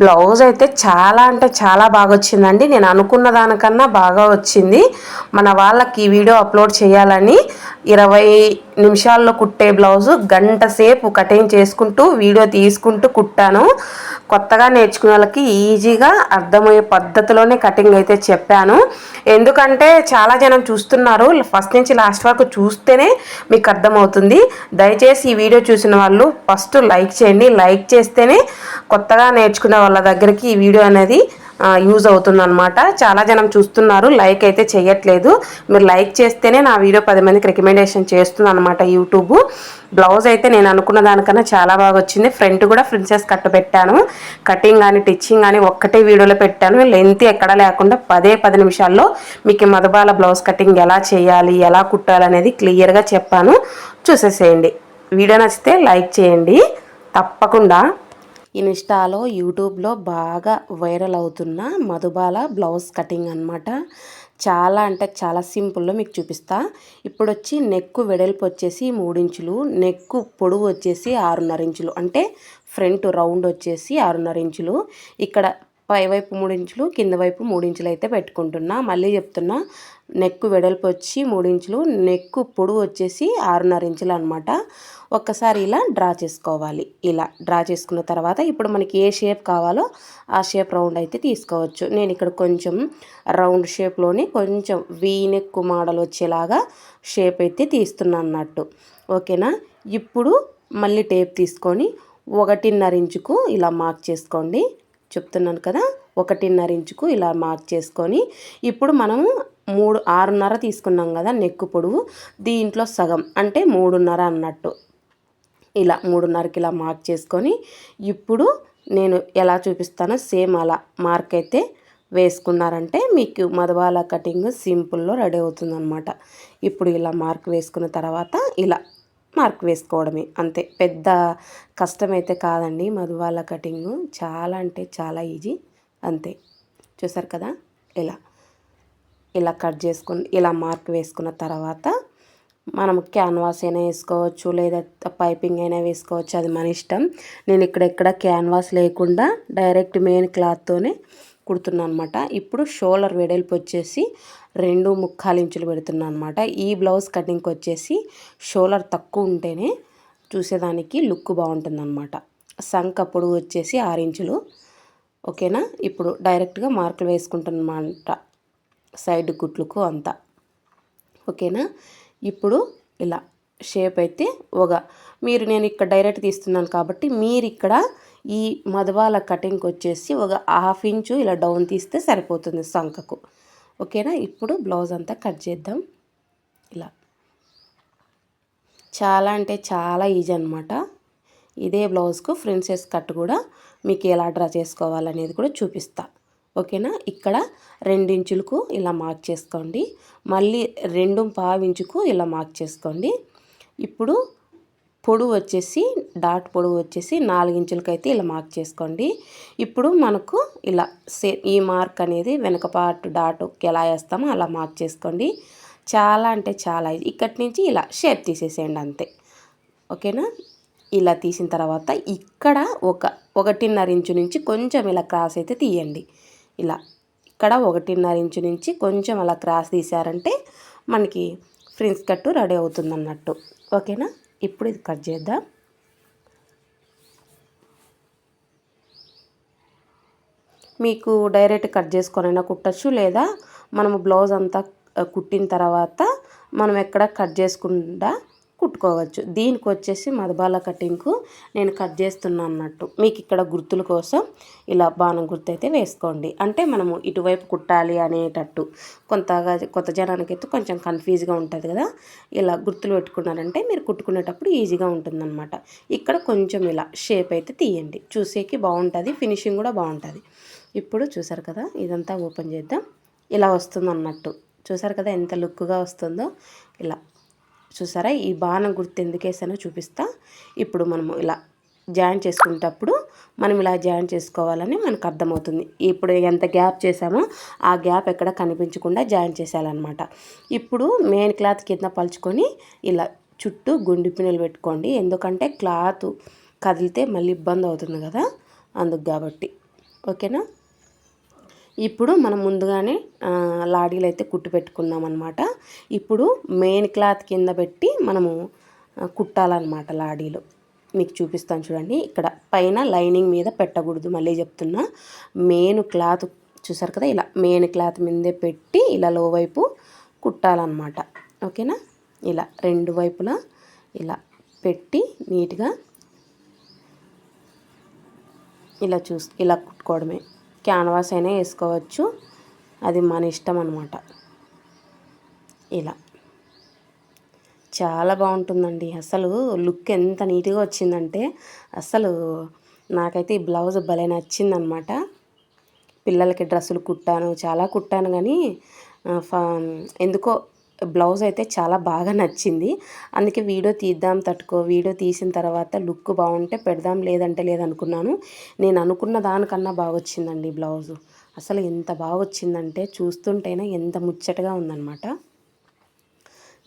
Blouse అయితే చాలా అంటే చాలా బాగా వచ్చిందండి. నేను అనుకున్న దానికన్నా బాగా వచ్చింది. మన వాళ్ళకి ఈ వీడియో అప్లోడ్ చేయాలని ఇరవై నిమిషాల్లో కుట్టే బ్లౌజు గంట సేపు కటింగ్ చేసుకుంటూ వీడియో తీసుకుంటూ కుట్టాను. కొత్తగా నేర్చుకునే వాళ్ళకి ఈజీగా అర్థమయ్యే పద్ధతిలోనే కటింగ్ అయితే చెప్పాను. ఎందుకంటే చాలా జనం చూస్తున్నారు ఫస్ట్ నుంచి లాస్ట్ వరకు చూస్తేనే మీకు అర్థమవుతుంది. దయచేసి ఈ వీడియో చూసిన వాళ్ళు ఫస్ట్ లైక్ చేయండి. లైక్ చేస్తేనే కొత్తగా నేర్చుకునే వాళ్ళ దగ్గరికి ఈ వీడియో అనేది యూజ్ అవుతుంది అనమాట చాలా జనం చూస్తున్నారు. లైక్ అయితే చేయట్లేదు మీరు లైక్ చేస్తేనే నా వీడియో పది మందికి రికమెండేషన్ చేస్తుంది అనమాట యూట్యూబ్. బ్లౌజ్ అయితే నేను అనుకున్న దానికన్నా చాలా బాగా వచ్చింది. ఫ్రంట్ కూడా ప్రిన్సెస్ కట్టు పెట్టాను. కటింగ్ కానీ టిచ్చింగ్ కానీ ఒక్కటే వీడియోలో పెట్టాను. లెంత్ ఎక్కడ లేకుండా పదే పది నిమిషాల్లో మీకు మధుబాల బ్లౌజ్ కటింగ్ ఎలా చేయాలి ఎలా కుట్టాలి అనేది క్లియర్గా చెప్పాను. చూసేసేయండి. వీడియో నచ్చితే లైక్ చేయండి. తప్పకుండా ఇన్స్టాలో యూట్యూబ్లో బాగా వైరల్ అవుతున్న మధుబాల బ్లౌజ్ కటింగ్ అనమాట చాలా అంటే చాలా సింపుల్లో మీకు చూపిస్తా. ఇప్పుడు వచ్చి నెక్కు వెడల్పు వచ్చేసి మూడించులు నెక్కు పొడవు వచ్చేసి ఆరున్నర ఇంచులు అంటే ఫ్రంట్ రౌండ్ వచ్చేసి ఆరున్నర ఇంచులు. ఇక్కడ పైవైపు మూడు ఇంచులు కింద వైపు మూడు ఇంచులు అయితే పెట్టుకుంటున్నా. మళ్ళీ చెప్తున్నా నెక్కు వెడల్పు వచ్చి మూడు ఇంచులు నెక్కు పొడవు వచ్చేసి ఆరున్నర ఇంచులు అనమాట ఒక్కసారి ఇలా డ్రా చేసుకోవాలి. ఇలా డ్రా చేసుకున్న తర్వాత ఇప్పుడు మనకి ఏ షేప్ కావాలో ఆ షేప్ రౌండ్ అయితే తీసుకోవచ్చు. నేను ఇక్కడ కొంచెం రౌండ్ షేప్లోని కొంచెం వీనెక్కు మోడల్ వచ్చేలాగా షేప్ అయితే తీస్తున్నా అన్నట్టు. ఓకేనా? ఇప్పుడు మళ్ళీ టేప్ తీసుకొని ఒకటిన్నర ఇంచుకు ఇలా మార్క్ చేసుకోండి. చెప్తున్నాను కదా ఒకటిన్నర ఇంచుకు ఇలా మార్క్ చేసుకొని ఇప్పుడు మనము మూడు ఆరున్నర తీసుకున్నాం కదా నెక్కు పొడవు దీంట్లో సగం అంటే మూడున్నర అన్నట్టు. ఇలా మూడున్నరకి ఇలా మార్క్ చేసుకొని ఇప్పుడు నేను ఎలా చూపిస్తానో సేమ్ అలా మార్క్ అయితే వేసుకున్నారంటే మీకు మధుబాల కటింగ్ సింపుల్లో రెడీ అవుతుందన్నమాట. ఇప్పుడు ఇలా మార్క్ వేసుకున్న తర్వాత ఇలా మార్క్ వేసుకోవడమే. అంతే. పెద్ద కష్టమైతే కాదండి. మధువాళ్ళ కటింగ్ చాలా అంటే చాలా ఈజీ. అంతే. చూసారు కదా? ఇలా. ఇలా కట్ చేసుకుని ఇలా మార్క్ వేసుకున్న తర్వాత మనం క్యాన్వాస్ అయినా వేసుకోవచ్చు లేదా పైపింగ్ అయినా వేసుకోవచ్చు. అది మన ఇష్టం. నేను ఇక్కడెక్కడ క్యాన్వాస్ లేకుండా డైరెక్ట్ మెయిన్ క్లాత్తోనే కుడుతున్నాను అనమాట ఇప్పుడు షోల్డర్ వెడల్పు వచ్చేసి రెండు ముక్కాలు ఇంచులు పెడుతున్నాను అనమాట ఈ బ్లౌజ్ కటింగ్కి వచ్చేసి షోల్డర్ తక్కువ ఉంటేనే చూసేదానికి లుక్ బాగుంటుంది అనమాట సంక పొడుగు వచ్చేసి ఆరు ఇంచులు. ఓకేనా? ఇప్పుడు డైరెక్ట్గా మార్కులు వేసుకుంటున్నమాట. సైడ్ గుట్లకు అంతా. ఓకేనా? ఇప్పుడు ఇలా షేప్ అయితే ఒక మీరు నేను ఇక్కడ డైరెక్ట్ తీస్తున్నాను కాబట్టి మీరు ఇక్కడ ఈ మధువాల కటింగ్కి వచ్చేసి ఒక హాఫ్ ఇంచు ఇలా డౌన్ తీస్తే సరిపోతుంది సంకకు ఓకేనా? ఇప్పుడు బ్లౌజ్ అంతా కట్ చేద్దాం. ఇలా. చాలా అంటే చాలా ఈజీ అనమాట ఇదే బ్లౌజ్కు ఫ్రిన్సెస్ కట్ కూడా మీకు ఎలా డ్రా చేసుకోవాలనేది కూడా చూపిస్తా. ఓకేనా? ఇక్కడ రెండించులకు ఇలా మార్క్ చేసుకోండి. మళ్ళీ రెండు పావించుకు ఇలా మార్క్ చేసుకోండి. ఇప్పుడు పొడవు వచ్చేసి డాట్ పొడవు వచ్చేసి నాలుగించులకి అయితే ఇలా మార్క్ చేసుకోండి. ఇప్పుడు మనకు ఇలా సే ఈ మార్క్ అనేది వెనక పాటు డాట్ ఎలా వేస్తామో అలా మార్క్ చేసుకోండి. చాలా అంటే చాలా. ఇక్కడి నుంచి ఇలా షేప్ తీసేసేయండి అంతే. ఓకేనా? ఇలా తీసిన తర్వాత ఇక్కడ ఒక ఒకటిన్నర ఇంచు నుంచి కొంచెం ఇలా క్రాస్ అయితే తీయండి. ఇలా ఇక్కడ ఒకటిన్నర ఇంచు నుంచి కొంచెం అలా క్రాస్ తీసారంటే మనకి ఫ్రిన్స్ కట్టు రెడీ అవుతుంది అన్నట్టు ఓకేనా? ఇప్పుడు ఇది కట్ చేద్దాం. మీకు డైరెక్ట్ కట్ చేసుకొనైనా కుట్టచ్చు లేదా మనము బ్లౌజ్ అంతా కుట్టిన తర్వాత మనం ఎక్కడ కట్ చేసుకుండా కుట్టుకోవచ్చు. దీనికి వచ్చేసి మధుబాల కటింగ్కు నేను కట్ చేస్తున్నా అన్నట్టు. మీకు ఇక్కడ గుర్తుల కోసం ఇలా బాణం గుర్తు అయితే వేసుకోండి. అంటే మనము ఇటువైపు కుట్టాలి అనేటట్టు. కొంతగా కొత్త జనానికి అయితే కొంచెం కన్ఫ్యూజ్గా ఉంటుంది కదా. ఇలా గుర్తులు పెట్టుకున్నారంటే మీరు కుట్టుకునేటప్పుడు ఈజీగా ఉంటుందన్నమాట. ఇక్కడ కొంచెం ఇలా షేప్ అయితే తీయండి. చూసేకి బాగుంటుంది ఫినిషింగ్ కూడా బాగుంటుంది. ఇప్పుడు చూసారు కదా ఇదంతా ఓపెన్ చేద్దాం. ఇలా వస్తుంది అన్నట్టు చూసారు కదా ఎంత లుక్గా వస్తుందో. ఇలా చూసారా? ఈ బాణం గుర్తు ఎందుకేసానో చూపిస్తా. ఇప్పుడు మనము ఇలా జాయిన్ చేసుకునేటప్పుడు మనం ఇలా జాయిన్ చేసుకోవాలని మనకు అర్థమవుతుంది. ఇప్పుడు ఎంత గ్యాప్ చేసామో ఆ గ్యాప్ ఎక్కడ కనిపించకుండా జాయిన్ చేసేయాలన్నమాట. ఇప్పుడు మెయిన్ క్లాత్ కింద పలుచుకొని ఇలా చుట్టూ గుండి పిన్నులు పెట్టుకోండి. ఎందుకంటే క్లాత్ కదిలితే మళ్ళీ ఇబ్బంది అవుతుంది కదా అందుకు కాబట్టి. ఓకేనా? ఇప్పుడు మనం ముందుగానే లాడీలు అయితే కుట్టు పెట్టుకున్నాం అనమాట ఇప్పుడు మెయిన్ క్లాత్ కింద పెట్టి మనము కుట్టాలన్నమాట లాడీలు. మీకు చూపిస్తాను చూడండి. ఇక్కడ పైన లైనింగ్ మీద పెట్టకూడదు. మళ్ళీ చెప్తున్నా మెయిన్ క్లాత్ చూసారు కదా ఇలా మెయిన్ క్లాత్ మీదే పెట్టి ఇలా లో వైపు కుట్టాలన్నమాట. ఓకేనా? ఇలా రెండు వైపులా ఇలా పెట్టి నీట్గా ఇలా చూస్ ఇలా కుట్టుకోవడమే. క్యాన్వాస్ అయినా వేసుకోవచ్చు. అది మన ఇష్టం అనమాట ఇలా. చాలా బాగుంటుందండి. అసలు లుక్ ఎంత నీట్గా వచ్చిందంటే అసలు నాకైతే ఈ బ్లౌజ్ భలే నచ్చిందనమాట పిల్లలకి డ్రెస్సులు కుట్టాను చాలా కుట్టాను కానీ ఎందుకో బ్లౌజ్ అయితే చాలా బాగా నచ్చింది. అందుకే వీడియో తీద్దాం తట్టుకో వీడియో తీసిన తర్వాత లుక్ బాగుంటే పెడదాం లేదంటే లేదనుకున్నాను. నేను అనుకున్న దానికన్నా బాగా వచ్చిందండి బ్లౌజు. అసలు ఎంత బాగా వచ్చిందంటే చూస్తుంటేనే ఎంత ముచ్చటగా ఉందన్నమాట.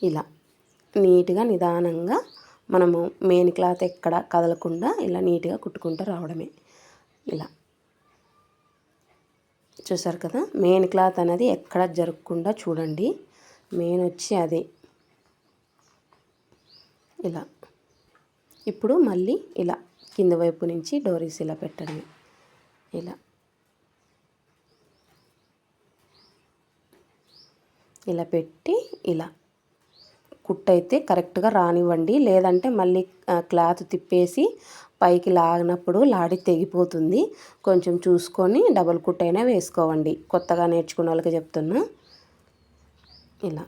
ఇలా నీట్గా నిదానంగా మనము మెయిన్ క్లాత్ ఎక్కడ కదలకుండా ఇలా నీట్గా కుట్టుకుంటూ రావడమే. ఇలా చూసారు కదా మెయిన్ క్లాత్ అనేది ఎక్కడ జరగకుండా చూడండి. మెయిన్ వచ్చి అదే. ఇలా. ఇప్పుడు మళ్ళీ ఇలా కింద వైపు నుంచి డోరీస్ ఇలా పెట్టండి. ఇలా. ఇలా పెట్టి ఇలా. కుట్టు అయితే కరెక్ట్గా రానివ్వండి. లేదంటే మళ్ళీ క్లాత్ తిప్పేసి పైకి లాగినప్పుడు లాడి తెగిపోతుంది. కొంచెం చూసుకొని డబల్ కుట్ అయినా వేసుకోవండి. కొత్తగా నేర్చుకున్న వాళ్ళకి చెప్తున్నా. ఇలా.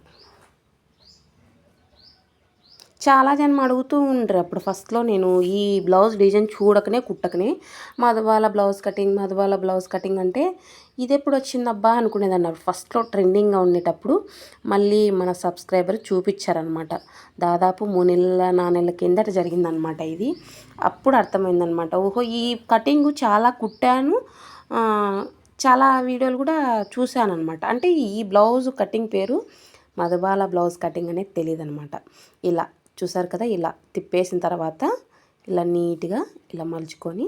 చాలా జనం అడుగుతూ ఉంటారు అప్పుడు ఫస్ట్లో నేను ఈ బ్లౌజ్ డిజైన్ చూడకనే కుట్టకనే మధువాల బ్లౌజ్ కటింగ్ మధువాల బ్లౌజ్ కటింగ్ అంటే ఇది ఎప్పుడు వచ్చిందబ్బా అనుకునేదన్నారు ఫస్ట్లో ట్రెండింగ్గా ఉండేటప్పుడు మళ్ళీ మన సబ్స్క్రైబర్ చూపించారనమాట. దాదాపు మూడు నెలల నాలుగు నెలల కిందట జరిగిందనమాట ఇది. అప్పుడు అర్థమైందనమాట. ఓహో ఈ కటింగ్ చాలా కుట్టాను. చాలా వీడియోలు కూడా చూశాను అనమాట అంటే ఈ బ్లౌజ్ కటింగ్ పేరు మధుబాల బ్లౌజ్ కటింగ్ అనేది తెలియదు అనమాట ఇలా చూసారు కదా ఇలా తిప్పేసిన తర్వాత ఇలా నీట్గా ఇలా మలుచుకొని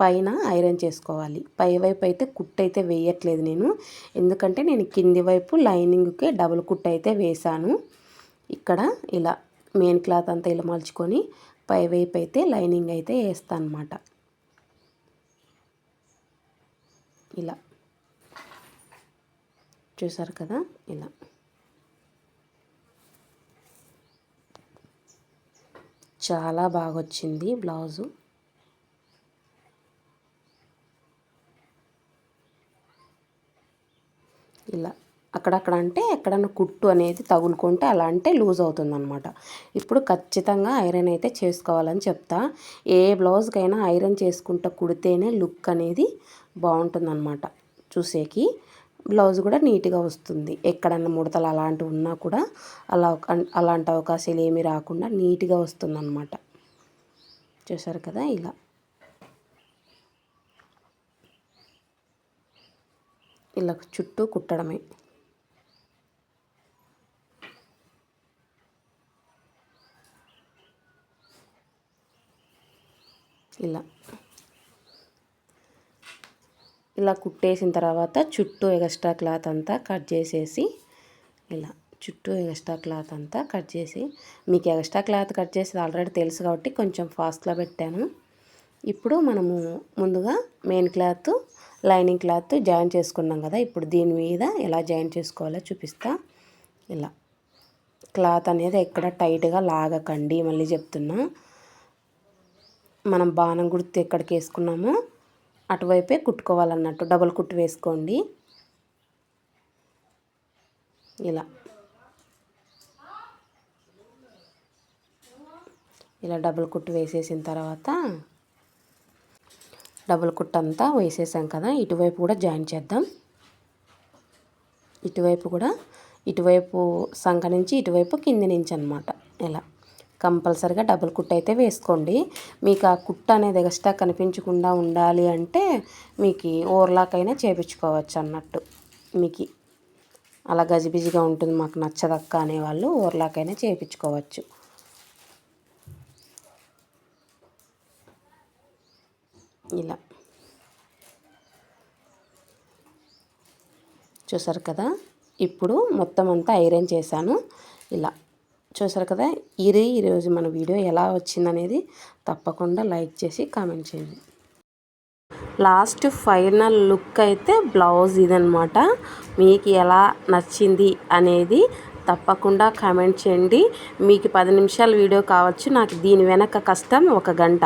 పైన ఐరన్ చేసుకోవాలి. పై వైపు అయితే కుట్టు అయితే వేయట్లేదు నేను. ఎందుకంటే నేను కింది వైపు లైనింగ్కి డబుల్ కుట్టు అయితే వేశాను. ఇక్కడ ఇలా మెయిన్ క్లాత్ అంతా ఇలా మలుచుకొని పై వైపు అయితే లైనింగ్ అయితే వేస్తాను అనమాట ఇలా. చూసారు కదా? ఇలా. చాలా బాగా వచ్చింది బ్లౌజు. ఇలా. అక్కడక్కడ అంటే ఎక్కడన్నా కుట్టు అనేది తగులుకుంటే అలా అంటే లూజ్ అవుతుందన్నమాట. ఇప్పుడు ఖచ్చితంగా ఐరన్ అయితే చేసుకోవాలని చెప్తా. ఏ బ్లౌజ్కైనా ఐరన్ చేసుకుంటూ కుడితేనే లుక్ అనేది బాగుంటుందన్నమాట. చూసేకి. బ్లౌజ్ కూడా నీట్గా వస్తుంది. ఎక్కడన్నా ముడతలు అలాంటివి ఉన్నా కూడా అలా అలాంటి అవకాశాలు ఏమీ రాకుండా నీట్గా వస్తుంది అనమాట చూసారు కదా ఇలా. ఇలా చుట్టూ కుట్టడమే. ఇలా. ఇలా కుట్టేసిన తర్వాత చుట్టూ ఎక్స్ట్రా క్లాత్ అంతా కట్ చేసేసి ఇలా చుట్టూ ఎక్స్ట్రా క్లాత్ అంతా కట్ చేసి మీకు ఎక్స్ట్రా క్లాత్ కట్ చేసేది ఆల్రెడీ తెలుసు కాబట్టి కొంచెం ఫాస్ట్లో పెట్టాను. ఇప్పుడు మనము ముందుగా main cloth lining cloth join చేసుకున్నాం కదా ఇప్పుడు దీని మీద ఎలా జాయిన్ చేసుకోవాలో చూపిస్తా. ఇలా క్లాత్ అనేది ఎక్కడ టైట్గా లాగకండి మళ్ళీ చెప్తున్నా. మనం బాణం గుర్తు ఎక్కడికి వేసుకున్నామో అటువైపే కుట్టుకోవాలన్నట్టు. డబల్ కుట్టు వేసుకోండి. ఇలా. ఇలా డబుల్ కుట్టు వేసేసిన తర్వాత డబుల్ కుట్టు అంతా వేసేసాం కదా. ఇటువైపు కూడా జాయిన్ చేద్దాం. ఇటువైపు కూడా ఇటువైపు సంఖ నుంచి ఇటువైపు కింది నుంచి అనమాట ఇలా. కంపల్సరిగా డబుల్ కుట్ అయితే వేసుకోండి. మీకు ఆ కుట్ అనేది ఎక్స్ట్రా కనిపించకుండా ఉండాలి అంటే మీకు ఓర్లాకైనా చేపించుకోవచ్చు అన్నట్టు. మీకు అలా గజిబిజిగా ఉంటుంది మాకు నచ్చదక్క అనేవాళ్ళు ఓర్లాకైనా చేయించుకోవచ్చు ఇలా. చూసారు కదా? ఇప్పుడు మొత్తం అంతా ఐరన్ చేశాను. ఇలా. చూసారు కదా? ఇది ఈరోజు మన వీడియో ఎలా వచ్చిందనేది తప్పకుండా లైక్ చేసి కామెంట్ చేయండి. లాస్ట్ ఫైనల్ లుక్ అయితే బ్లౌజ్ ఇదనమాట మీకు ఎలా నచ్చింది అనేది తప్పకుండా కామెంట్ చేయండి. మీకు పది నిమిషాల వీడియో కావచ్చు. నాకు దీని వెనక కష్టం ఒక గంట.